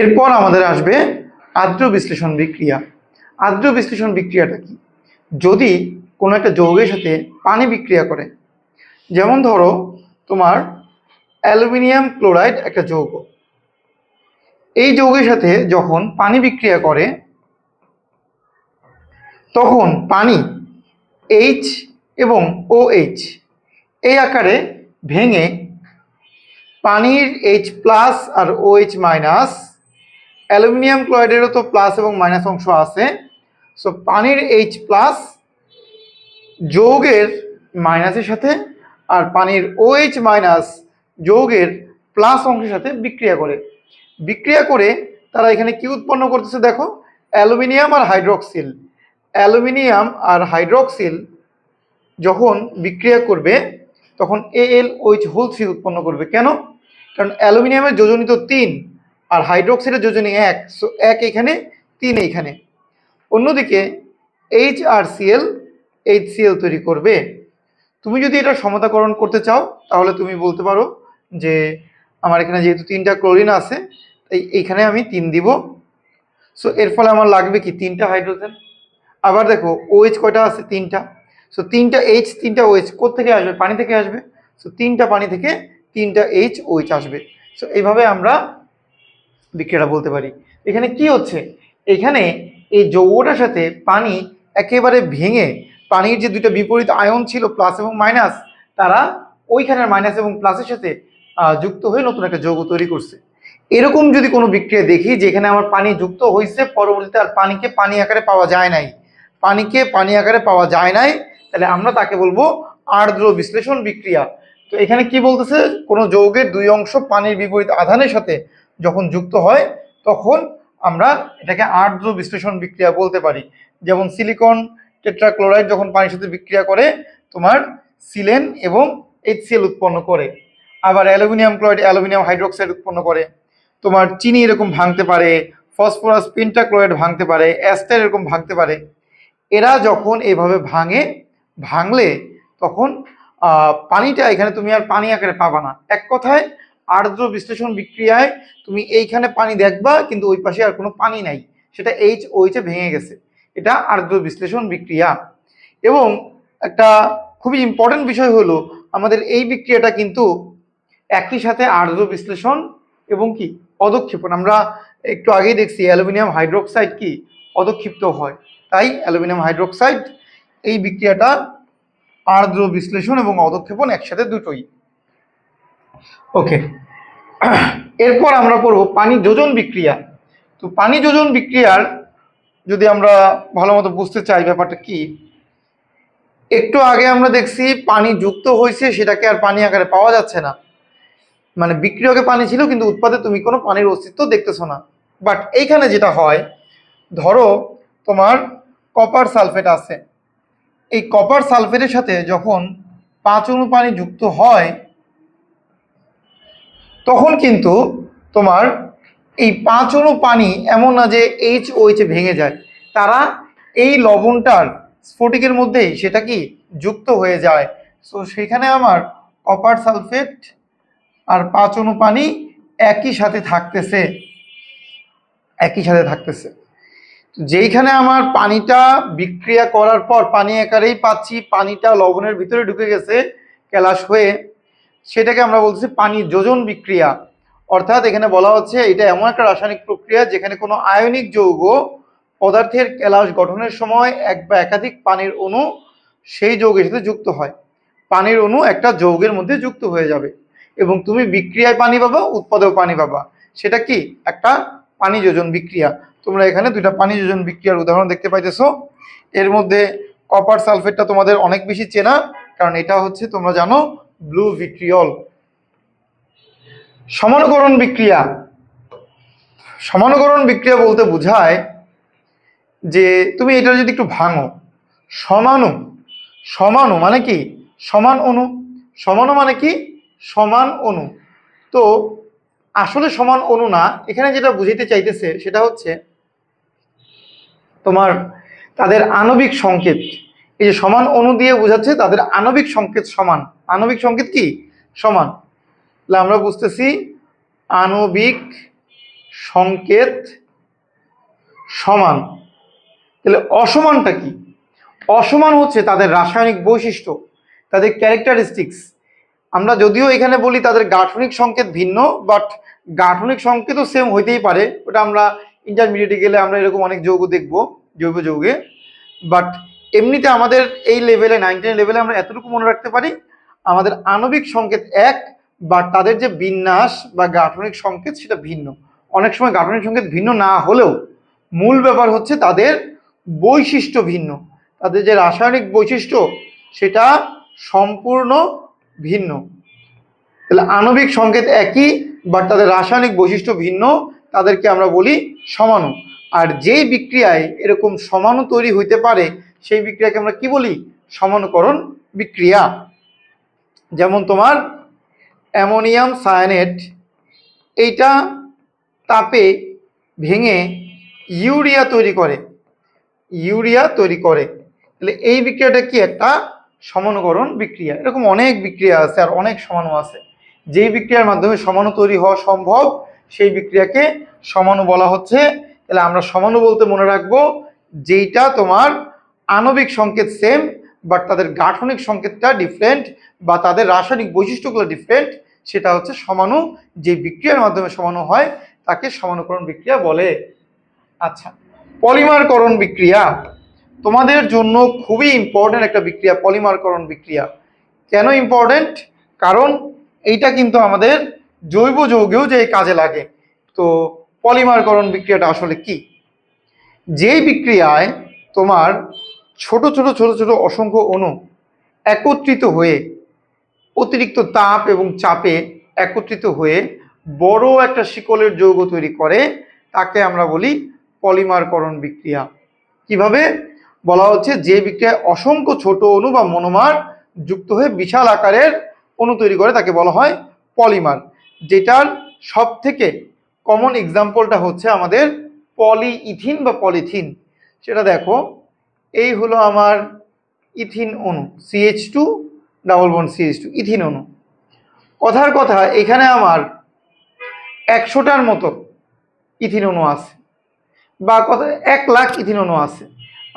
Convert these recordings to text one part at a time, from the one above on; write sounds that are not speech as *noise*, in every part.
এরপর আমাদের আসবে আদ্র বিশ্লেষণ বিক্রিয়া। আদ্র বিশ্লেষণ বিক্রিয়াটা কি? যদি কোনো একটা যৌগের সাথে পানি বিক্রিয়া করে, যেমন ধরো তোমার অ্যালুমিনিয়াম ক্লোরাইড একটা যৌগ, এই যৌগের সাথে যখন পানি বিক্রিয়া করে, তখন পানি এইচ এবং ও এইচ এই আকারে ভেঙে পানির এইচ প্লাস আর ও এইচ মাইনাস অ্যালুমিনিয়াম ক্লোরাইডেরও তো প্লাস এবং মাইনাস অংশ আছে। সো পানির এইচ প্লাস যৌগের মাইনাসের সাথে আর পানির ওএইচ মাইনাস যৌগের প্লাস অংশের সাথে বিক্রিয়া করে। বিক্রিয়া করে তারা এখানে কি উৎপন্ন করতেছে দেখো? অ্যালুমিনিয়াম আর হাইড্রক্সিল। অ্যালুমিনিয়াম আর হাইড্রক্সিল যখন বিক্রিয়া করবে, তখন এএল ওইচ হোল উৎপন্ন করবে। কেন? কারণ অ্যালুমিনিয়ামের যোজনিত তিন আর হাইড্রক্সিলের যোজনী এক সো এক এখানে, তিন এইখানে অন্যদিকে এইচ আর C L H C L তৈরি করবে। তুমি যদি এটা সমতাকরণ করতে চাও, তাহলে তুমি বলতে পারো যে আমার এখানে যেহেতু তিনটা ক্লোরিন আছে, তাই এইখানে আমি তিন দিব। সো এর ফলে আমার লাগবে কি? তিনটা হাইড্রোজেন আবার দেখো ওএইচ কয়টা আছে? তিনটা। সো তিনটা এইচ তিনটা ওএইচ থেকে আসবে? পানি থেকে আসবে। সো তিনটা পানি থেকে তিনটা এইচ ওএইচ আসবে। সো এইভাবে আমরা বিক্রিয়াটা বলতে পারি। এখানে কি হচ্ছে? এখানে এই যৌগটার সাথে পানি একেবারে ভেঙে পানির যে দুইটা বিপরীত আয়ন ছিল প্লাস এবং মাইনাস তারা ওইখানের মাইনাস এবং প্লাসের সাথে যুক্ত হয়ে নতুন একটা যৌগ তৈরি করছে। এরকম যদি কোনো বিক্রিয়া দেখি, যেখানে আমার পানি যুক্ত হয়েছে, পরবর্তীতে আর পানিকে পানি আকারে পাওয়া যায় নাই। পানিকে পানি আকারে পাওয়া যায় নাই, তাহলে আমরা তাকে বলব আর্দ্র বিশ্লেষণ বিক্রিয়া। তো এখানে কি বলতেছে? কোনো যৌগের দুই অংশ পানির বিপরীত আধানের সাথে যখন যুক্ত হয়, তখন আমরা এটাকে আর্দ্র বিশ্লেষণ বিক্রিয়া বলতে পারি। যেমন সিলিকন টেট্রাক্লোরাইড যখন পানির সাথে বিক্রিয়া করে, তোমার সিলেন এবং এইচসিএল উৎপন্ন করে। আবার অ্যালুমিনিয়াম ক্লোরাইড, অ্যালুমিনিয়াম হাইড্রোক্সাইড উৎপন্ন করে। তোমার চিনি এরকম ভাঙতে পারে, ফসফরাস পেন্টাক্লোরাইড ভাঙতে পারে অ্যাস্টার এরকম ভাঙতে পারে। এরা যখন এভাবে ভাঙে, ভাঙলে তখন পানিটা এখানে তুমি আর পানি আকারে পাবা না। এক কথায় আর্দ্র বিশ্লেষণ বিক্রিয়ায় তুমি এইখানে পানি দেখবা, কিন্তু ওই পাশে আর কোনো পানি নাই। সেটা এইচ ওইচে ভেঙে গেছে। এটা আর্দ্র বিশ্লেষণ বিক্রিয়া। এবং একটা খুবই ইম্পর্টেন্ট বিষয় হলো, আমাদের এই বিক্রিয়াটা কিন্তু একই সাথে আর্দ্র বিশ্লেষণ এবং কি, অদক্ষেপণ। আমরা একটু আগেই দেখছি, অ্যালুমিনিয়াম হাইড্রোক্সাইড কি, অদক্ষিপ্ত হয়। তাই অ্যালুমিনিয়াম হাইড্রোক্সাইড এই বিক্রিয়াটা আর্দ্র বিশ্লেষণ এবং অদক্ষেপণ একসাথে দুটোই। ওকে এরপর আমরা পড়ব পানি যোজন বিক্রিয়া। তো পানি যোজন বিক্রিয়ার যদি আমরা ভালো মতো বুঝতে চাই ব্যাপারটা কি, একটু আগে আমরা দেখছি পানি যুক্ত হয়েছে, সেটাকে আর পানি আকারে পাওয়া যাচ্ছে না। মানে বিক্রিয়কে পানি ছিল, কিন্তু উৎপাদে তুমি কোনো পানির অস্তিত্ব দেখতেছো না। বাট এইখানে যেটা হয়, ধরো তোমার কপার সালফেট আছে। এই কপার সালফেটের সাথে যখন পাঁচ অণু পানি যুক্ত হয় তখন কিন্তু তোমার এই পাঁচ পানি এমন না যে এইচ ওইচে ভেঙে যায়। তারা এই লবণটার স্ফটিকের মধ্যেই সেটা কি যুক্ত হয়ে যায়। সো সেখানে আমার কপার সালফেট আর পাঁচ পানি একই সাথে থাকতেছে। একই সাথে থাকতেছে। যেইখানে আমার পানিটা বিক্রিয়া করার পর পানি আকারেই পাচ্ছি, পানিটা লবণের ভিতরে ঢুকে গেছে ক্যালাস হয়ে সেটাকে আমরা বলছি পানি যোজন বিক্রিয়া। অর্থাৎ এখানে বলা হচ্ছে এটা এমন একটা রাসায়নিক প্রক্রিয়া যেখানে কোনো আয়নিক যৌগ পদার্থের ক্যালাস গঠনের সময় এক বা একাধিক পানির অণু সেই যৌগের সাথে যুক্ত হয়। পানির অণু একটা যৌগের মধ্যে যুক্ত হয়ে যাবে এবং তুমি বিক্রিয়ায় পানি পাবা, উৎপাদেও পানি পাবা। সেটা কি? একটা পানি যোজন বিক্রিয়া। তোমরা এখানে দুইটা পানি যোজন বিক্রিয়ার উদাহরণ দেখতে পাইতেছো। এর মধ্যে কপার সালফেটটা তোমাদের অনেক বেশি চেনা, কারণ এটা হচ্ছে তোমরা জানো ব্লু ভিট্রিয়ল। সমানুকরণ বিক্রিয়া। সমানুকরণ বিক্রিয়া বলতে বোঝায় যে তুমি এটা যদি একটু ভাঙো, সমানু সমানু মানে কি? সমান অণু সমানু মানে কি? সমান অণু তো আসলে সমান অণু না, এখানে যেটা বুঝাইতে চাইতেছে সেটা হচ্ছে তোমার তাদের আণবিক সংকেত। এই যে সমান অণু দিয়ে বোঝাচ্ছে, তাদের আণবিক সংকেত সমান। আণবিক সংকেত কি? সমান। তাহলে আমরা বুঝতেছি, আণবিক সংকেত সমান। তাহলে অসমানটা কি? অসমান হচ্ছে তাদের রাসায়নিক বৈশিষ্ট্য, তাদের ক্যারেক্টারিস্টিক্স আমরা যদিও এখানে বলি তাদের গাঠনিক সংকেত ভিন্ন বাট গাঠনিক সংকেতও সেম হইতেই পারে। ওটা আমরা ইন্টারমিডিয়েটে গেলে আমরা এরকম অনেক যৌগ দেখব, জৈব যৌগে। বাট এমনিতে আমাদের এই লেভেলে নাইন টেন লেভেলে আমরা এতটুকু মনে রাখতে পারি, আমাদের আণবিক সংকেত এক, বা তাদের যে বিন্যাস বা গাঠনিক সংকেত সেটা ভিন্ন। অনেক সময় গাঠনিক সংকেত ভিন্ন না হলেও মূল ব্যাপার হচ্ছে তাদের বৈশিষ্ট্য ভিন্ন। তাদের যে রাসায়নিক বৈশিষ্ট্য সেটা সম্পূর্ণ ভিন্ন। তাহলে আণবিক সংকেত একই বাট তাদের রাসায়নিক বৈশিষ্ট্য ভিন্ন, তাদেরকে আমরা বলি সমাণু আর যেই বিক্রিয়ায় এরকম সমাণু তৈরি হইতে পারে, সেই বিক্রিয়াকে আমরা কি বলি? সমানুকরণ বিক্রিয়া। যেমন তোমার অ্যামোনিয়াম সায়ানেট, এইটা তাপে ভেঙে ইউরিয়া তৈরি করে। ইউরিয়া তৈরি করে। তাহলে এই বিক্রিয়াটা কি একটা? সমানুকরণ বিক্রিয়া। এরকম অনেক বিক্রিয়া আছে আর অনেক সমাণু আছে। যেই বিক্রিয়ার মাধ্যমে সমাণু তৈরি হওয়া সম্ভব, সেই বিক্রিয়াকে সমাণু বলা হচ্ছে তাহলে আমরা সমাণু বলতে মনে রাখব যেইটা তোমার আণবিক সংকেত সেম বাট তাদের গাঠনিক সংকেতটা ডিফারেন্ট বা তাদের রাসায়নিক বৈশিষ্ট্যগুলো ডিফারেন্ট সেটা হচ্ছে সমানু, যে বিক্রিয়ার মাধ্যমে সমাণু হয়, তাকে সমানুকরণ বিক্রিয়া বলে। আচ্ছা পলিমারকরণ বিক্রিয়া। তোমাদের জন্য খুবই ইম্পর্টেন্ট একটা বিক্রিয়া, পলিমারকরণ বিক্রিয়া। কেন ইম্পর্টেন্ট কারণ এইটা কিন্তু আমাদের জৈব যৌগেও যে কাজে লাগে। তো পলিমারকরণ বিক্রিয়াটা আসলে কি? যেই বিক্রিয়ায় তোমার ছোট ছোট ছোট ছোট অসংখ্য অণু একত্রিত হয়ে অতিরিক্ত তাপ এবং চাপে একত্রিত হয়ে বড় একটা শিকলের যৌগ তৈরি করে, তাকে আমরা বলি পলিমারকরণ বিক্রিয়া। কীভাবে? বলা হচ্ছে যে বিক্রিয়ায় অসংখ্য ছোট অণু বা মনোমার যুক্ত হয়ে বিশাল আকারের অণু তৈরি করে, তাকে বলা হয় পলিমার, যেটার সব থেকে কমন এক্সাম্পলটা হচ্ছে আমাদের পলিইথিন বা পলিথিন সেটা দেখো, এই হলো আমার ইথিন অণু C H two double bond C H two ethene অণু। কথার কথা, এখানে আমার একশোটার মতো ইথিন অণু আছে, বা কথা, এক লাখ ইথিন অণু আছে।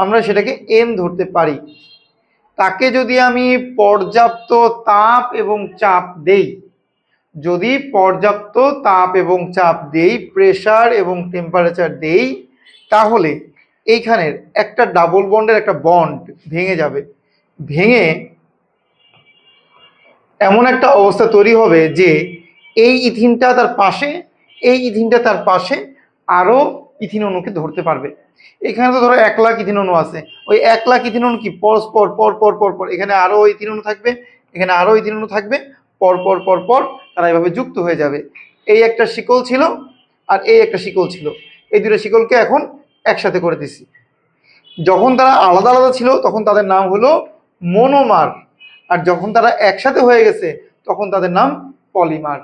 আমরা সেটাকে এন ধরতে পারি। তাকে যদি আমি পর্যাপ্ত তাপ এবং চাপ দেই যদি পর্যাপ্ত তাপ এবং চাপ দেই প্রেসার এবং টেম্পারেচার দেই, তাহলে এইখানের একটা ডাবল বন্ডের একটা বন্ড ভেঙে যাবে। ভেঙে এমন একটা অবস্থা তৈরি হবে যে এই ইথিনটা তার পাশে, এই ইথিনটা তার পাশে আরও ইথিন অণুকে ধরতে পারবে। এখানে তো ধরো এক লাখ ইথিন অণু আছে। ওই এক লাখ ইথিন অণু কি পরস্পর পর পর পর পর এখানে আরও ইথিন অণু থাকবে, এখানে আরও ইথিন অণু থাকবে পর পর পর পর তারা এভাবে যুক্ত হয়ে যাবে। এই একটা শিকল ছিল আর এই একটা শিকল ছিল। এই দুটো শিকলকে এখন একসাথে করে দিছি। যখন তারা আলাদা আলাদা ছিল, তখন তাদের নাম হলো মনোমার। আর যখন তারা একসাথে হয়ে গেছে, তখন তাদের নাম পলিমার।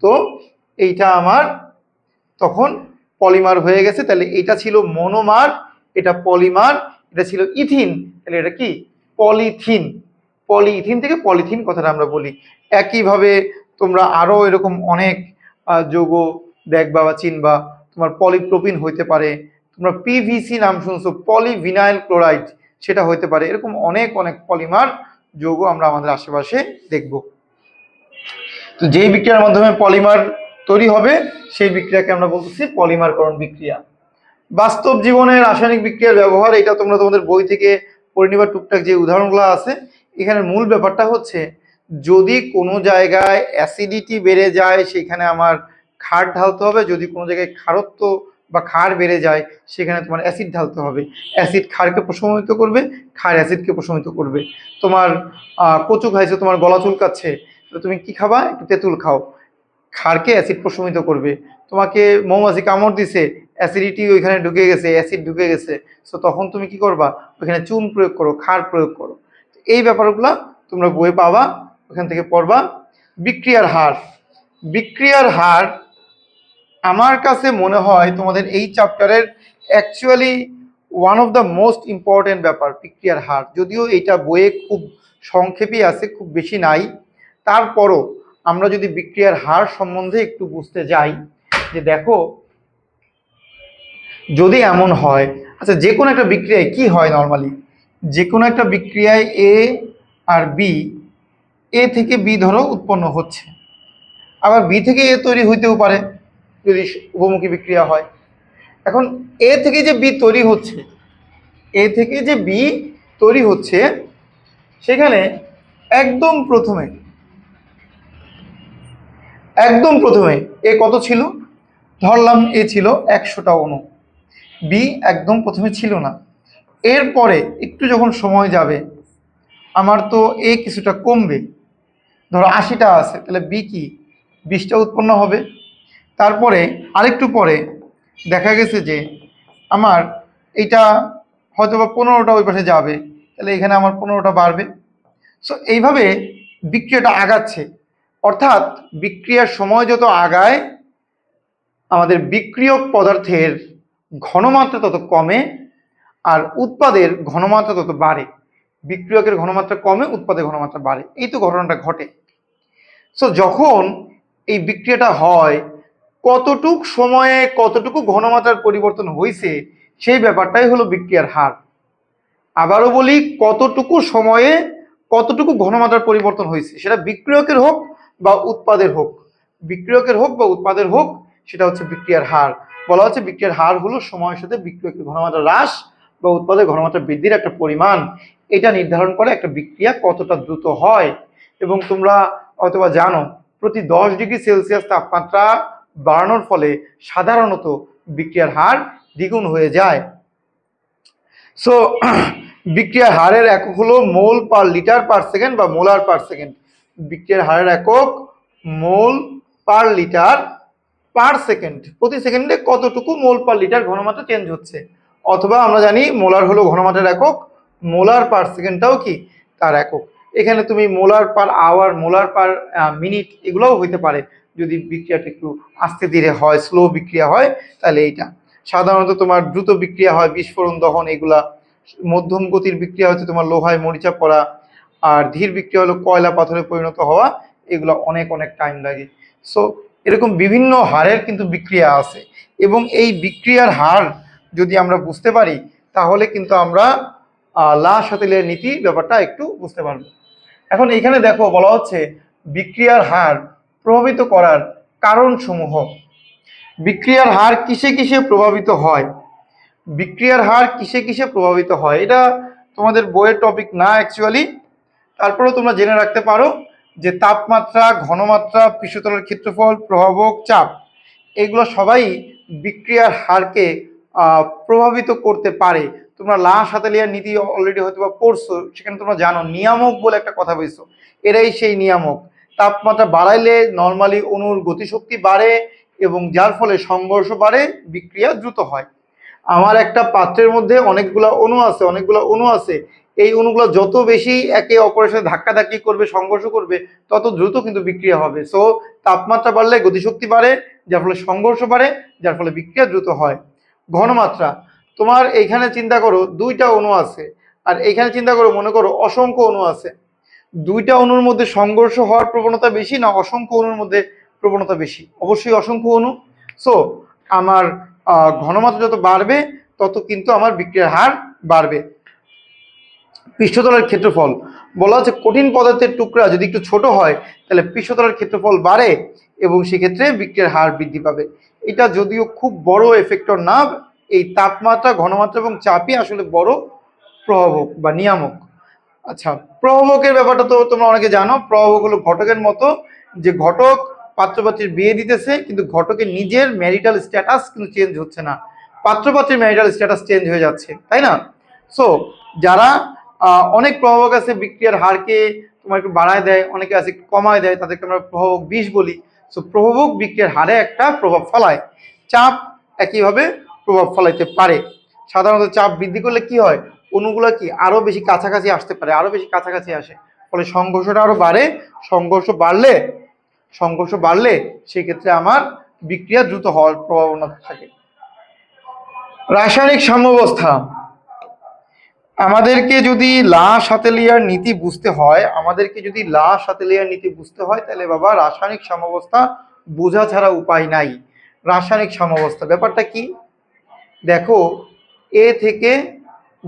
তো এইটা আমার, তখন পলিমার হয়ে গেছে, তাহলে এটা ছিল মনোমার, এটা পলিমার, এটা ছিল ইথিন। তাহলে এটা কি? পলিথিন। পলিথিন থেকে পলিথিন কথাটা আমরা বলি। একইভাবে তোমরা আরও এরকম অনেক যৌগ দেখবা বা চিনবা। তোমার পলিপ্রোপিন হইতে পারে, তোমরা পিভিসি নাম শুনছো পলিভিনাইল ক্লোরাইড সেটা হইতে পারে। এরকম অনেক অনেক পলিমার যৌগ আমরা আমাদের আশেপাশে দেখব। তো যেই বিক্রিয়ার মাধ্যমে পলিমার তৈরি হবে, সেই বিক্রিয়াকে আমরা বলতেছি পলিমারকরণ বিক্রিয়া। বাস্তব জীবনে রাসায়নিক বিক্রিয়ার ব্যবহার, এটা তোমরা তোমাদের বই থেকে নিবা, টুকটাক যে উদাহরণগুলো আছে এখানে মূল ব্যাপারটা হচ্ছে যদি কোনো জায়গায় অ্যাসিডিটি বেড়ে যায়, সেখানে আমার ক্ষার ঢালতে হবে। যদি কোনো জায়গায় ক্ষারত্ব বা ক্ষার বেড়ে যায়, সেখানে তোমার অ্যাসিড ঢালতে হবে। অ্যাসিড ক্ষারকে প্রশমিত করবে, ক্ষার অ্যাসিডকে প্রশমিত করবে। তোমার কচু খাইছে, তোমার গলা চুলকাচ্ছে তুমি কি খাবা? একটু তেঁতুল খাও। ক্ষারকে অ্যাসিড প্রশমিত করবে। তোমাকে মৌমাছি কামড় দিছে অ্যাসিডিটি ওইখানে ঢুকে গেছে অ্যাসিড ঢুকে গেছে সো তখন তুমি কি করবা? ওইখানে চুন প্রয়োগ করো, ক্ষার প্রয়োগ করো। এই ব্যাপারগুলো তোমরা বই পাবা। ওখান থেকে পড়বা। বিক্রিয়ার হার। বিক্রিয়ার হার আমার কাছে মনে হয় তোমাদের এই চ্যাপ্টারের actually one of the most important ব্যাপার, বিক্রিয়ার হার। যদিও এটা বইয়ে খুব সংক্ষেপেই আছে, খুব বেশি নাই। তারপরও আমরা যদি বিক্রিয়ার হার সম্বন্ধে একটু বুঝতে যাই, যে দেখো, যদি এমন হয় আচ্ছা যে কোনো একটা বিক্রিয়ায় কি হয় নর্মালি যে কোনো একটা বিক্রিয়ায় এ আর বি এ থেকে বি ধরো উৎপন্ন হচ্ছে। আবার বি থেকে এ তৈরি হইতেও পারে, যদি উপমুখী বিক্রিয়া হয়। এখন এ থেকে যে বি তৈরি হচ্ছে, এ থেকে যে বি তৈরি হচ্ছে, সেখানে একদম প্রথমে একদম প্রথমে এ কত ছিল? ধরলাম এ ছিল একশোটা অণু বি একদম প্রথমে ছিল না। এরপরে একটু যখন সময় যাবে, আমার তো এ কিছুটা কমবে। ধরো আশিটা আছে, তাহলে বি কি? বিশটা উৎপন্ন হবে। তারপরে আরেকটু পরে দেখা গেছে যে আমার এটা হয়তো বা পনেরোটা ওই পাশে যাবে, তাহলে এখানে আমার পনেরোটা বাড়বে। সো এইভাবে বিক্রিয়াটা আগাচ্ছে। অর্থাৎ বিক্রিয়ার সময় যত আগায়, আমাদের বিক্রিয়ক পদার্থের ঘনমাত্রা তত কমে, আর উৎপাদের ঘনমাত্রা তত বাড়ে। বিক্রিয়কের ঘনমাত্রা কমে, উৎপাদের ঘনমাত্রা বাড়ে। এই তো ঘটনাটা ঘটে। সো যখন এই বিক্রিয়াটা হয়, কতটুক সময়ে কতটুকু ঘনমাত্রার পরিবর্তন হয়েছে সেই ব্যাপারটাই হলো বিক্রিয়ার হার। আবারও বলি, কতটুকু সময়ে কতটুকু ঘনমাত্রার পরিবর্তন হয়েছে সেটা বিক্রিয়কের হোক বা উৎপাদের হোক। বিক্রিয়কের হোক বা উৎপাদের হোক, সেটা হচ্ছে বিক্রিয়ার হার। বলা হচ্ছে বিক্রিয়ার হার হলো সময়ের সাথে বিক্রিয়কের ঘনমাত্রা হ্রাস বা উৎপাদের ঘনমাত্রা বৃদ্ধির একটা পরিমাণ। এটা নির্ধারণ করে একটা বিক্রিয়া কতটা দ্রুত হয়। এবং তোমরা হয়তোবা জানো, প্রতি দশ ডিগ্রি সেলসিয়াস তাপমাত্রা বাড়ানোর ফলে সাধারণত বিক্রিয়ার হার দ্বিগুণ হয়ে যায়। সো বিক্রিয়ার হারের একক হলো mole per litre per second বা মোলার পার সেকেন্ড। বিক্রিয়ার হারের একক mole per litre per second. প্রতি সেকেন্ডে কতটুকু মোল পার লিটার ঘনমাত্রা চেঞ্জ হচ্ছে? অথবা আমরা জানি, মোলার হলো ঘনমাত্রার একক মোলার পার সেকেন্ডটাও কি? তার একক। এখানে তুমি molar per hour, molar per minute এগুলোও হইতে পারে। যদি বিক্রিয়াটা একটু আস্তে ধীরে হয়, স্লো বিক্রিয়া হয়, তাহলে এইটা। সাধারণত তোমার দ্রুত বিক্রিয়া হয়, বিস্ফোরণ দহন এগুলা। মধ্যম গতির বিক্রিয়া হচ্ছে তোমার লোহায় মরিচা পড়া। আর ধীর বিক্রিয়া হলো কয়লা পাথরে পরিণত হওয়া। এগুলো অনেক অনেক টাইম লাগে। সো এরকম বিভিন্ন হারের কিন্তু বিক্রিয়া আছে। এবং এই বিক্রিয়ার হার যদি আমরা বুঝতে পারি, তাহলে কিন্তু আমরা লা সাতিলের নীতি ব্যাপারটা একটু বুঝতে পারব। এখন এখানে দেখো বলা হচ্ছে বিক্রিয়ার হার প্রভাবিত করার কারণসমূহ। বিক্রিয়ার হার কিসে কিসে প্রভাবিত হয়? বিক্রিয়ার হার কিসে কিসে প্রভাবিত হয়? এটা তোমাদের বইয়ের টপিক না অ্যাকচুয়ালি তারপরেও তোমরা জেনে রাখতে পারো যে তাপমাত্রা, ঘনমাত্রা, পৃষ্ঠতলের ক্ষেত্রফল, প্রভাবক, চাপ, এগুলো সবাই বিক্রিয়ার হারকে প্রভাবিত করতে পারে। তোমরা লা সাতালিয়ার নীতি অলরেডি হয়তো বা পড়ছো, সেখানে তোমরা জানো, নিয়ামক বলে একটা কথা বলছো। এরাই সেই নিয়ামক। তাপমাত্রা বাড়াইলে নর্মালি অণুর গতিশক্তি বাড়ে এবং যার ফলে সংঘর্ষ বাড়ে, বিক্রিয়া দ্রুত হয়। আমার একটা পাত্রের মধ্যে অনেকগুলো অণু আছে, অনেকগুলো অণু আছে। এই অণুগুলো যত বেশি একে অপরের সাথে ধাক্কাধাক্কি করবে, সংঘর্ষ করবে, তত দ্রুত কিন্তু বিক্রিয়া হবে। সো তাপমাত্রা বাড়লে গতিশক্তি বাড়ে, যার ফলে সংঘর্ষ বাড়ে, যার ফলে বিক্রিয়া দ্রুত হয়। ঘনমাত্রা। তোমার এইখানে চিন্তা করো দুইটা অণু আছে, আর এইখানে চিন্তা করো মনে করো অসংখ্য অণু আছে। দুইটা অণুর মধ্যে সংঘর্ষ হওয়ার প্রবণতা বেশি না অসংখ্য অণুর মধ্যে প্রবণতা বেশি? অবশ্যই অসংখ্য অণু। সো আমার ঘনমাত্রা যত বাড়বে, তত কিন্তু আমার বিক্রিয়ার হার বাড়বে। পৃষ্ঠতলের ক্ষেত্রফল। বলা হচ্ছে কঠিন পদার্থের টুকরা যদি একটু ছোট হয়, তাহলে পৃষ্ঠতলের ক্ষেত্রফল বাড়ে এবং সেক্ষেত্রে বিক্রিয়ার হার বৃদ্ধি পাবে। এটা যদিও খুব বড় এফেক্টর না এই তাপমাত্রা, ঘনমাত্রা এবং চাপই আসলে বড় প্রভাবক বা নিয়ামক। আচ্ছা প্রভাবকের ব্যাপারটা তো তোমরা অনেকে জানো, প্রভাবক হলো ঘটকের মতো। যে ঘটক পাত্রপাত্রীর বিয়ে দিতেছে, কিন্তু ঘটকের নিজের ম্যারিটাল স্ট্যাটাস কিন্তু চেঞ্জ হচ্ছে না। পাত্রপাত্রীর ম্যারিটাল স্ট্যাটাস চেঞ্জ হয়ে যাচ্ছে, তাই না? সো যারা অনেক প্রভাবক আছে বিক্রিয়ার হারকে তোমার একটু বাড়ায় দেয়, অনেকে আছে কমায় দেয়, তাদেরকে আমরা প্রভাবক বিষ বলি। সো প্রভাবক বিক্রিয়ার হারে একটা প্রভাব ফলায়। চাপ একইভাবে প্রভাব ফলাইতে পারে। সাধারণত চাপ বৃদ্ধি করলে কি হয়? অণুগুলো কি আরও বেশি কাছাকাছি আসতে পারে, আরও বেশি কাছাকাছি আসে। ফলে সংঘর্ষটা আরও বাড়ে। সংঘর্ষ বাড়লে সংঘর্ষ বাড়লে সেক্ষেত্রে আমার বিক্রিয়া দ্রুত হওয়ার প্রবণতা থাকে। রাসায়নিক সাম্যাবস্থা। আমাদেরকে যদি লা সাতেলিয়ার নীতি বুঝতে হয়, আমাদেরকে যদি লা সাতেলিয়ার নীতি বুঝতে হয়, তাহলে বাবা রাসায়নিক সাম্যাবস্থা বোঝা ছাড়া উপায় নাই। রাসায়নিক সাম্যাবস্থা, ব্যাপারটা কি? দেখো এ থেকে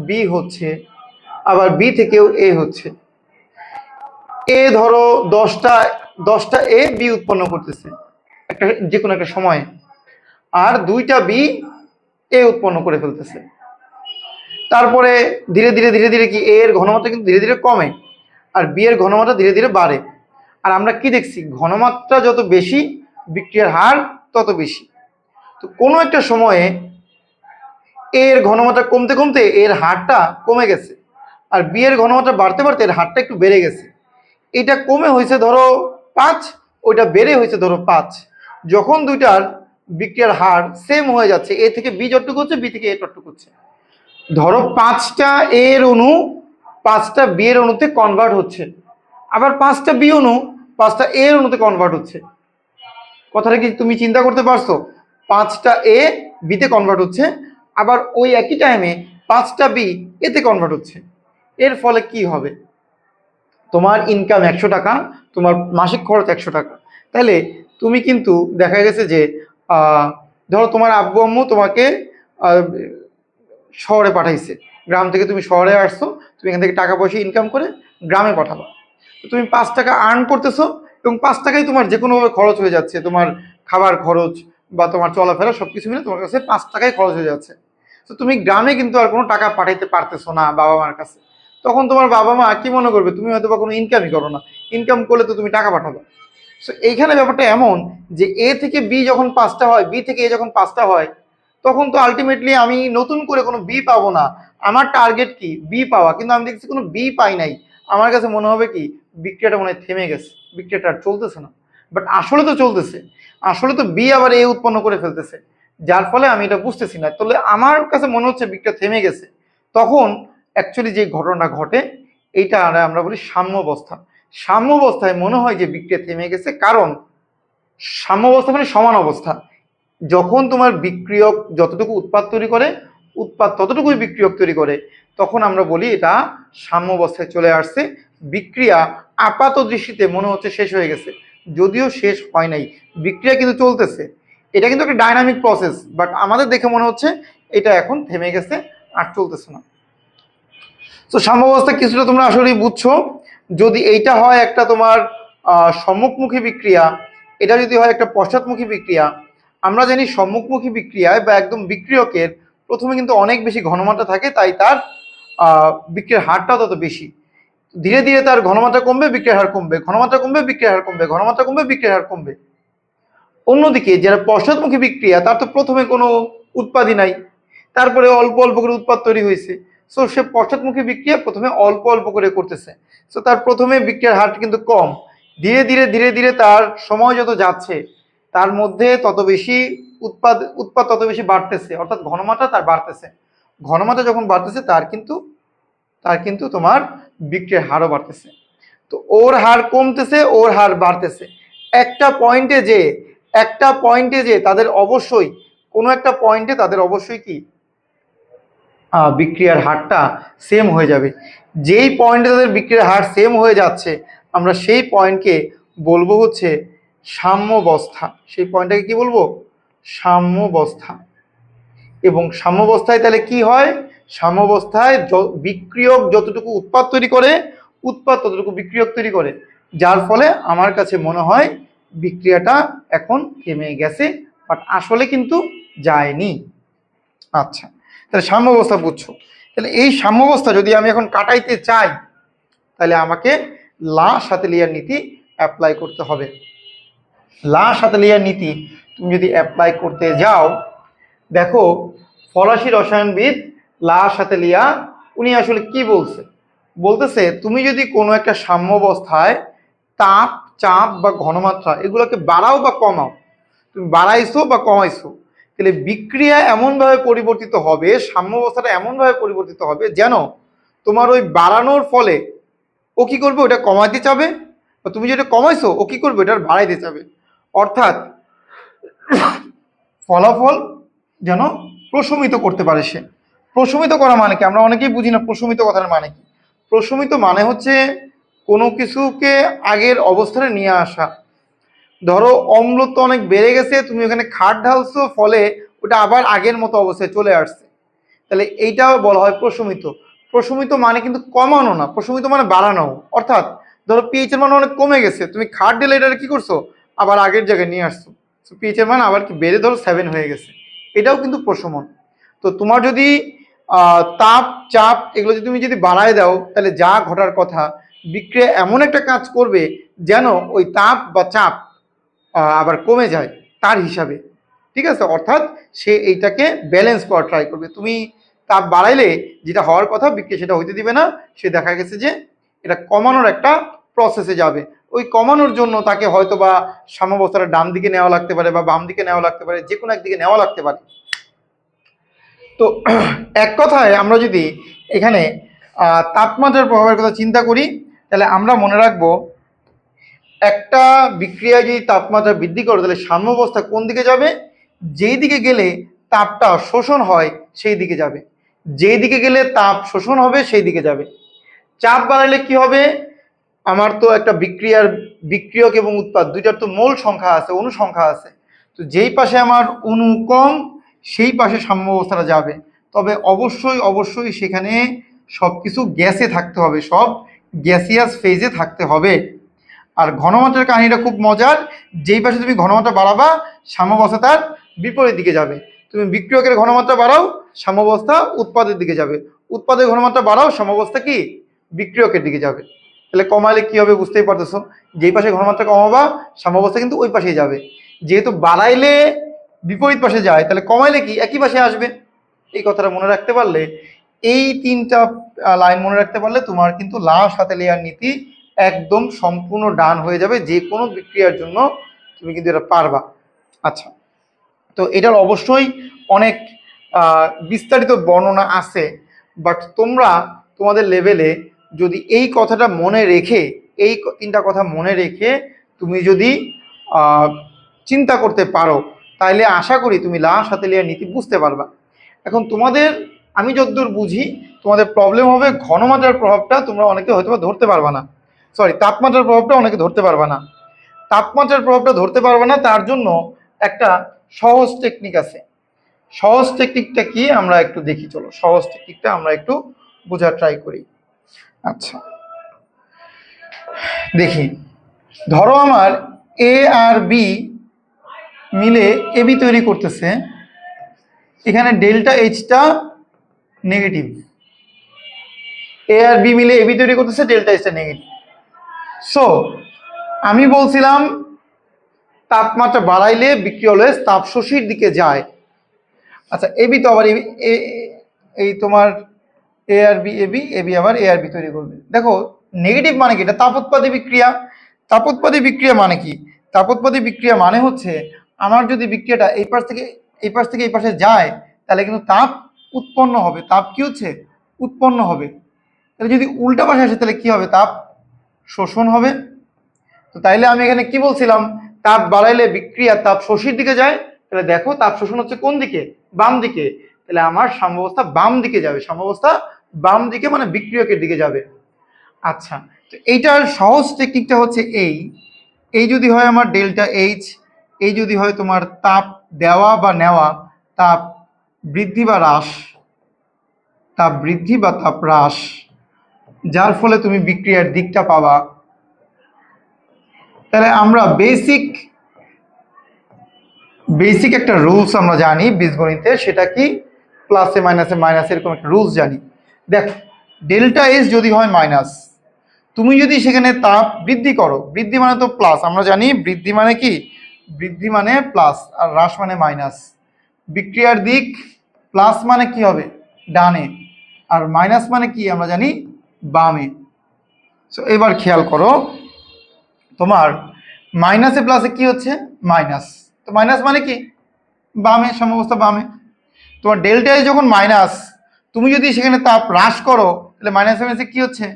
বি হচ্ছে, আবার বি থেকেও এ হচ্ছে। এ ধরো, দশটা দশটা এ বি উৎপন্ন করতেছে, একটা যে কোনো একটা সময়ে। আর দুইটা বি এ উৎপন্ন করে ফেলতেছে। তারপরে ধীরে ধীরে ধীরে ধীরে কি এ এর ঘনমাত্রা কিন্তু ধীরে ধীরে কমে, আর বি এর ঘনমাত্রা ধীরে ধীরে বাড়ে। আর আমরা কি দেখছি? ঘনমাত্রা যত বেশি, বিক্রিয়ার হার তত বেশি। তো কোনো একটা সময়ে এর ঘনমাত্রা কমতে কমতে এর হারটা কমে গেছে। আর বি এর ঘনমাত্রা বাড়তে বাড়তে এর হারটা একটু বেড়ে গেছে। এটা কমে হয়েছে ধরো পাঁচ, ওইটা বেড়ে হয়েছে ধরো পাঁচ। যখন দুইটার বিক্রিয়ার হার সেম হয়ে যাচ্ছে, এ থেকে বি যতটুকু হচ্ছে, বি থেকে এ যতটুকু হচ্ছে। ধরো পাঁচটা এর অণু, পাঁচটা বি এর অণুতে কনভার্ট হচ্ছে। আবার পাঁচটা বি অণু, পাঁচটা এ এর অণুতে কনভার্ট হচ্ছে। কথাটা কি তুমি চিন্তা করতে পারছ? পাঁচটা এ বিতে কনভার্ট হচ্ছে আবার ওই একই টাইমে পাঁচটা বি এতে কনভার্ট হচ্ছে। এর ফলে কি হবে? তোমার ইনকাম একশো টাকা, তোমার মাসিক খরচ একশো টাকা। তাহলে তুমি কিন্তু দেখা গেছে যে ধরো তোমার আব্বু আম্মু তোমাকে শহরে পাঠাইছে। গ্রাম থেকে তুমি শহরে আসছো, তুমি এখান থেকে টাকা পয়সা ইনকাম করে গ্রামে পাঠাবা। তুমি পাঁচ টাকা আর্ন করতেছো এবং পাঁচ টাকাই তোমার যে কোনোভাবে খরচ হয়ে যাচ্ছে। তোমার খাবার খরচ বা তোমার চলাফেরা সব কিছু মিলে তোমার কাছে পাঁচ টাকাই খরচ হয়ে যাচ্ছে। তো তুমি গ্রামে কিন্তু আর কোনো টাকা পাঠাইতে পারতেছো না বাবা মার কাছে। তখন তোমার বাবা মা কি মনে করবে? তুমি হয়তো বা কোনো ইনকামই করো না। ইনকাম করলে তো তুমি টাকা পাঠাবে। সো এইখানে ব্যাপারটা এমন যে এ থেকে বি যখন পাঁচটা হয় বি থেকে এ যখন পাঁচটা হয়, তখন তো আলটিমেটলি আমি নতুন করে কোনো বি পাবো না। আমার টার্গেট কি? বি পাওয়া। কিন্তু আমি দেখছি কোনো বি পাই নাই। আমার কাছে মনে হবে কি? বিক্রিয়াটা মনে হয় থেমে গেছে। বিক্রিয়াটা আর চলতেছে না। বাট আসলে তো চলতেছে। আসলে তো বি আবার এ উৎপন্ন করে ফেলতেছে। যার ফলে আমি এটা বুঝতেছি না। তাহলে আমার কাছে মনে হচ্ছে বিক্রিয়া থেমে গেছে। তখন অ্যাকচুয়ালি যে ঘটনা ঘটে, এইটা আমরা বলি সাম্যাবস্থা। সাম্যাবস্থায় মনে হয় যে বিক্রিয়া থেমে গেছে কারণ সাম্যাবস্থা মানে সমান অবস্থা। যখন তোমার বিক্রিয়ক যতটুকু উৎপাদ তৈরি করে উৎপাদ ততটুকুই বিক্রিয়ক তৈরি করে, তখন আমরা বলি এটা সাম্যাবস্থায় চলে আসছে। বিক্রিয়া আপাত দৃষ্টিতে মনে হচ্ছে শেষ হয়ে গেছে। যদিও শেষ হয় নাই। বিক্রিয়া কিন্তু চলতেছে। এটা কিন্তু একটা ডাইনামিক প্রসেস বাট আমাদের দেখে মনে হচ্ছে এটা এখন থেমে গেছে আর চলতেছে না। তো সাম্যাবস্থা কিছুটা তোমরা আসলেই বুঝছ। যদি এইটা হয় একটা তোমার সম্মুখমুখী বিক্রিয়া, এটা যদি হয় একটা পশ্চাৎমুখী বিক্রিয়া, আমরা জানি সম্মুখমুখী বিক্রিয়ায় বা একদম বিক্রিয়কের প্রথমে কিন্তু অনেক বেশি ঘনমাত্রা থাকে, তাই তার বিক্রিয়ার হারটাও তত বেশি। ধীরে ধীরে তার ঘনমাত্রা কমবে, বিক্রিয়ার হার কমবে, ঘনমাত্রা কমবে, বিক্রিয়ার হার কমবে, ঘনমাত্রা কমবে, বিক্রিয়ার হার কমবে। অন্যদিকে যারা পশ্চাৎমুখী বিক্রিয়া, তার তো প্রথমে কোনো উৎপাদই নাই। তারপরে অল্প অল্প করে উৎপাদ তৈরি হয়েছে। সো সে পশ্চাৎমুখী বিক্রিয়া প্রথমে অল্প অল্প করে করতেছে। সো তার প্রথমে বিক্রিয়ার হার কিন্তু কম। ধীরে ধীরে ধীরে ধীরে তার সময় যত যাচ্ছে, তার মধ্যে তত বেশি উৎপাদ উৎপাদ তত বেশি বাড়তেছে। অর্থাৎ ঘনমাত্রা তার বাড়তেছে। ঘনমাত্রা যখন বাড়তেছে, তার কিন্তু তার কিন্তু তোমার বিক্রিয়ার হারও বাড়তেছে। তো ওর হার কমতেছে, ওর হার বাড়তেছে। একটা পয়েন্টে যে একটা পয়েন্টে যে তাদের অবশ্যই, কোনো একটা পয়েন্টে তাদের অবশ্যই কি? বিক্রিয়ার হারটা সেম হয়ে যাবে। যেই পয়েন্টে তাদের বিক্রিয়ার হার সেম হয়ে যাচ্ছে, আমরা সেই পয়েন্টকে বলব হচ্ছে সাম্যবস্থা। সেই পয়েন্টটাকে কি বলব? সাম্যবস্থা। এবং সাম্যবস্থায় তাহলে কি হয়? সাম্যবস্থায় বিক্রিয়ক যতটুকু উৎপাদ তৈরি করে, উৎপাদ ততটুকু বিক্রিয়ক তৈরি করে। যার ফলে আমার কাছে মনে হয় বিক্রিয়াটা এখন থেমে গেছে বাট আসলে কিন্তু যায়নি। আচ্ছা তাহলে সাম্যাবস্থা বুঝছ। তাহলে এই সাম্যাবস্থা যদি আমি এখন কাটাইতে চাই, তাহলে আমাকে লা সাতেলিয়ার নীতি অ্যাপ্লাই করতে হবে। লা সাতেলিয়ার নীতি তুমি যদি অ্যাপ্লাই করতে যাও, দেখো ফরাসি রসায়নবিদ লা সাতেলিয়া উনি আসলে কি বলছে? বলতেছে, তুমি যদি কোনো একটা সাম্যাবস্থায় তাপ চাপ বা ঘনমাত্রা, এগুলোকে বাড়াও বা কমাও। তুমি বাড়াইছো বা কমাইছো, তাহলে বিক্রিয়া এমনভাবে পরিবর্তিত হবে সাম্যাবস্থাটা এমনভাবে পরিবর্তিত হবে যেন তোমার ওই বাড়ানোর ফলে ও কি করবে? ওটা কমাইতে চাবে বা তুমি যেটা কমাইছো, ও কি করবে? ওটা বাড়াইতে চাবে। অর্থাৎ ফলাফল যেন প্রশমিত করতে পারে সে। প্রশমিত করা মানে কি? আমরা অনেকেই বুঝি না প্রশমিত কথার মানে কি? প্রশমিত মানে হচ্ছে কোনো কিছুকে আগের অবস্থানে নিয়ে আসা। ধরো অম্লত্ব অনেক বেড়ে গেছে, তুমি ওখানে খাট ঢালছো, ফলে ওটা আবার আগের মতো অবস্থায় চলে আসছে। তাহলে এইটাও বলা হয় প্রশমিত। প্রশমিত মানে কিন্তু কমানো না, প্রশমিত মানে বাড়ানো। অর্থাৎ ধরো পিএইচ এর মান অনেক কমে গেছে, তুমি খাট ঢেলে এটা কি করছ? আবার আগের জায়গায় নিয়ে আসছো। পিএইচ এর মান আবার কি বেড়ে ধরো সেভেন হয়ে গেছে। এটাও কিন্তু প্রশমন। তো তোমার যদি তাপ, চাপ এগুলো যদি তুমি যদি বাড়ায় দাও, তাহলে যা ঘটার কথা বিক্রিয়া এমন একটা কাজ করবে যেন ওই তাপ বা চাপ আবার কমে যায় তার হিসাবে। ঠিক আছে? অর্থাৎ সে এইটাকে ব্যালেন্স করা ট্রাই করবে। তুমি তাপ বাড়াইলে যেটা হওয়ার কথা বিক্রিয়া সেটা হইতে দিবে না। সে দেখা গেছে যে এটা কমানোর একটা প্রসেসে যাবে। ওই কমানোর জন্য তাকে হয়তো বা সাম্যাবস্থাটা ডান দিকে নেওয়া লাগতে পারে বা বাম দিকে নেওয়া লাগতে পারে, যে কোনো একদিকে নেওয়া লাগতে পারে। তো *clears throat* এক কথায় আমরা যদি এখানে তাপমাত্রার প্রভাবের কথা চিন্তা করি তাহলে আমরা মনে রাখব, একটা বিক্রিয়া যদি তাপমাত্রা বৃদ্ধি করে, তাহলে সাম্যাবস্থা কোন দিকে যাবে? যেই দিকে গেলে তাপটা শোষণ হয়, সেই দিকে যাবে। যেই দিকে গেলে তাপ শোষণ হবে, সেই দিকে যাবে। চাপ বাড়ালে কি হবে? আমার তো একটা বিক্রিয়ার বিক্রিয়ক এবং উৎপাদ, দুইটার তো মূল সংখ্যা আছে অনু সংখ্যা আছে। তো যেই পাশে আমার অনু কম, সেই পাশে সাম্য অবস্থাটা যাবে। তবে অবশ্যই অবশ্যই সেখানে সব কিছু গ্যাসে থাকতে হবে। সব গ্যাসিয়াস ফেজে থাকতে হবে। আর ঘনমাত্রার কাহিনীটা খুব মজার। যেই পাশে তুমি ঘনমাত্রা বাড়াবা সাম্যাবস্থা তার বিপরীত দিকে যাবে। তুমি বিক্রিয়কের ঘনমাত্রা বাড়াও, সাম্যাবস্থা উৎপাদের দিকে যাবে। উৎপাদের ঘনমাত্রা বাড়াও, সাম্যাবস্থা কি? বিক্রিয়কের দিকে যাবে। তাহলে কমালে কি হবে বুঝতেই পারতেছো? যেই পাশে ঘনমাত্রা কমাবা, সাম্যাবস্থা কিন্তু ওই পাশেই যাবে। যেহেতু বাড়াইলে বিপরীত পাশে যায়, তাহলে কমাইলে কি? একই পাশে আসবে। এই কথাটা মনে রাখতে পারলে এই তিনটা লাইন মনে রাখতে পারলে তোমার কিন্তু লাশ হাতে লেয়ার নীতি একদম সম্পূর্ণ ডান হয়ে যাবে যে কোনো বিক্রিয়ার জন্য তুমি কিন্তু এটা পারবা। আচ্ছা তো এটার অবশ্যই অনেক বিস্তারিত বর্ণনা আছে বাট তোমরা তোমাদের লেভেলে যদি এই কথাটা মনে রেখে, এই তিনটা কথা মনে রেখে তুমি যদি চিন্তা করতে পারো তাহলে আশা করি তুমি লাশ হাতে লেয়ার নীতি বুঝতে পারবা। এখন তোমাদের আমি যতদূর বুঝি, তোমাদের প্রবলেম হবে ঘনমাত্রার প্রভাবটা তোমরা অনেকে হয়তো ধরতে পারবা না। সরি তাপমাত্রার প্রভাবটা অনেকে ধরতে পারবা না। তাপমাত্রার প্রভাবটা ধরতে পারবে না, তার জন্য একটা সহজ টেকনিক আছে। সহজ টেকনিকটা কি আমরা একটু দেখি, চলো। সহজ টেকনিকটা আমরা একটু বোঝার ট্রাই করি। আচ্ছা। দেখি। ধরো আমার এ আর বি মিলে এবি তৈরি করতেছে। এখানে ডেল্টা এইচটা নেগেটিভ এ আর বি মিলে এবি তৈরি করতেছে ডেল্টা এইচটা নেগেটিভ সো আমি বলছিলাম, তাপমাত্রা বাড়াইলে বিক্রিয়া অলওয়েজ তাপ দিকে যায়। আচ্ছা এবি তো আবার এই তোমার A R B A B A B আবার এ আর বি তৈরি করবে। দেখো নেগেটিভ মানে কি? এটা তাপোৎপাদী বিক্রিয়া। তাপোৎপাদী বিক্রিয়া মানে কি? তাপোৎপাদী বিক্রিয়া মানে হচ্ছে, আমার যদি বিক্রিয়াটা এই পাশ থেকে, এই পাশ থেকে এই পাশে যায়, তাহলে কিন্তু তাপ উৎপন্ন হবে, তাপ কি হচ্ছে? উৎপন্ন হবে। তাহলে যদি উল্টা পাশে আসে, তাহলে কি হবে? তাপ শোষণ হবে। তো তাইলে আমি এখানে কি বলছিলাম? তাপ বাড়াইলে বিক্রিয়া তাপ শোষীর দিকে যায়। তাহলে দেখো, তাপ শোষণ হচ্ছে কোন দিকে? বাম দিকে। তাহলে আমার সাম্যাবস্থা বাম দিকে যাবে। সাম্যাবস্থা বাম দিকে মানে বিক্রিয়কের দিকে যাবে। আচ্ছা তো এইটার সহজ টেকনিকটা হচ্ছে এই। এই যদি হয় আমার ডেল্টা এইচ এই যদি হয় তোমার তাপ দেওয়া বা নেওয়া, তাপ বৃদ্ধি বা হ্রাস তাপ বৃদ্ধি বা তাপ হ্রাস, যার ফলে তুমি বিক্রিয়ার দিকটা পাবা। তাহলে আমরা বেসিক বেসিক একটা রুলস আমরা জানি বীজগণিতে, সেটা কি? প্লাসে মাইনাসে মাইনাস এরকম একটা রুলস জানি। দেখ ডেল্টা এস যদি হয় মাইনাস তুমি যদি সেখানে তাপ বৃদ্ধি করো, বৃদ্ধি মানে তো প্লাস আমরা জানি বৃদ্ধি মানে কি? বৃদ্ধি মানে প্লাস আর হ্রাস মানে মাইনাস বিক্রিয়ার দিক প্লাস মানে কি হবে? ডানে। আর মাইনাস মানে কি? আমরা জানি বামে। সো এবার খেয়াল করো, তোমার মাইনাসে প্লাসে কি হচ্ছে? মাইনাস তো মাইনাস মানে কি? বামে, সমবস্থা বামে। তোমার ডেল্টায় যখন মাইনাস তুমি যদি সেখানে তাপ হ্রাস করো, তাহলে মাইনাসে মাইনাসে কি হচ্ছে?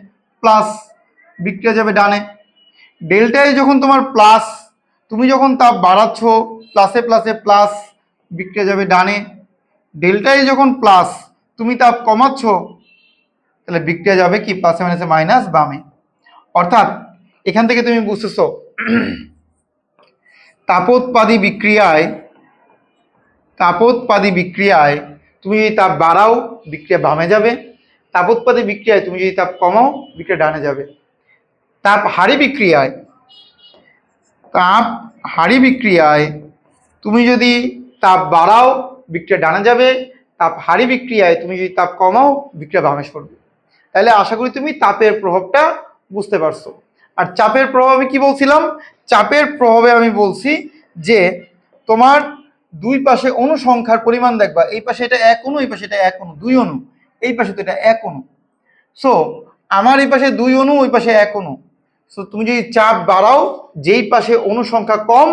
প্লাস বিক্রিয়া যাবে ডানে। ডেল্টায় যখন তোমার প্লাস তুমি যখন তাপ বাড়াচ্ছ প্লাসে প্লাসে প্লাস বিক্রিয়া যাবে ডানে। ডেল্টায় যখন প্লাস তুমি তাপ কমাচ্ছ, তাহলে বিক্রিয়া যাবে কি? প্লাসে মাইনাসে মাইনাস বামে। অর্থাৎ, এখান থেকে তুমি বুঝতেছো, তাপোৎপাদী বিক্রিয়ায় তাপোৎপাদী বিক্রিয়ায় তুমি যদি তাপ বাড়াও, বিক্রিয়া বামে যাবে। তাপোৎপাদী বিক্রিয়ায় তুমি যদি তাপ কমাও, বিক্রিয়া ডানে যাবে। তাপ হারি বিক্রিয়ায়, তাপ হারি বিক্রিয়ায় তুমি যদি তাপ বাড়াও, বিক্রিয়া ডানা যাবে, তাপ হারি বিক্রিয়ায় তুমি যদি তাপ কমাও, বিক্রিয়া বামে করবে। তাহলে আশা করি তুমি তাপের প্রভাবটা বুঝতে পারছ। আর চাপের প্রভাব আমি কি বলছিলাম? চাপের প্রভাবে আমি বলছি যে তোমার দুই পাশে অণু সংখ্যার পরিমাণ দেখবা, এই পাশে এটা এক অনু, এই পাশে এটা এক অনু, দুই অণু এই পাশে তো এটা এক অনু। সো আমার এই পাশে দুই অণু ওই পাশে এক অনু। সো তুমি যদি চাপ বাড়াও, যেই পাশে অণু সংখ্যা কম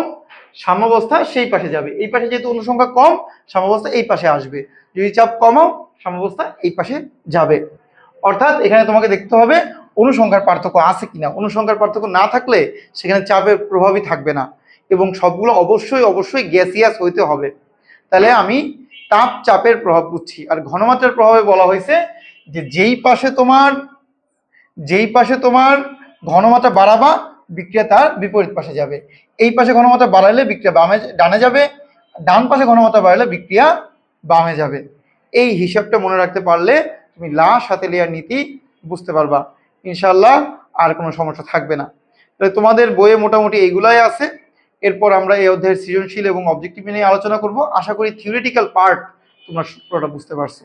সাম্যাবস্থা সেই পাশে যাবে। এই পাশে যেহেতু অনুসংখ্যা কম, সাম্যাবস্থা এই পাশে আসবে। যদি চাপ কমাও, সাম্যাবস্থা এই পাশে যাবে। অর্থাৎ এখানে তোমাকে দেখতে হবে অনুসংখ্যার পার্থক্য আছে কিনা। অনুসংখ্যার পার্থক্য না থাকলে সেখানে চাপের প্রভাবই থাকবে না। এবং সবগুলো অবশ্যই অবশ্যই গ্যাসিয়াস হইতে হবে। তাহলে আমি তাপ চাপের প্রভাব বুঝছি। আর ঘনমাত্রার প্রভাবে বলা হয়েছে যে যেই পাশে তোমার, যেই পাশে তোমার ঘনমাত্রা বাড়াবা বিক্রিয়া তার বিপরীত পাশে যাবে। এই পাশে ঘনমাত্রা বাড়াইলে বিক্রিয়া বামে ডানে যাবে, ডান পাশে ঘনমাত্রা বাড়ালে বিক্রিয়া বামে যাবে। এই হিসাবটা মনে রাখতে পারলে তুমি লা সাথে লেয়ার নীতি বুঝতে পারবা। ইনশাল্লাহ আর কোনো সমস্যা থাকবে না। তাহলে তোমাদের বইয়ে মোটামুটি এইগুলাই আছে। এরপর আমরা এই অধ্যায়ের সৃজনশীল এবং অবজেক্টিভ নিয়ে আলোচনা করব। আশা করি থিওরিটিক্যাল পার্ট তোমরা পুরোটা বুঝতে পারছ।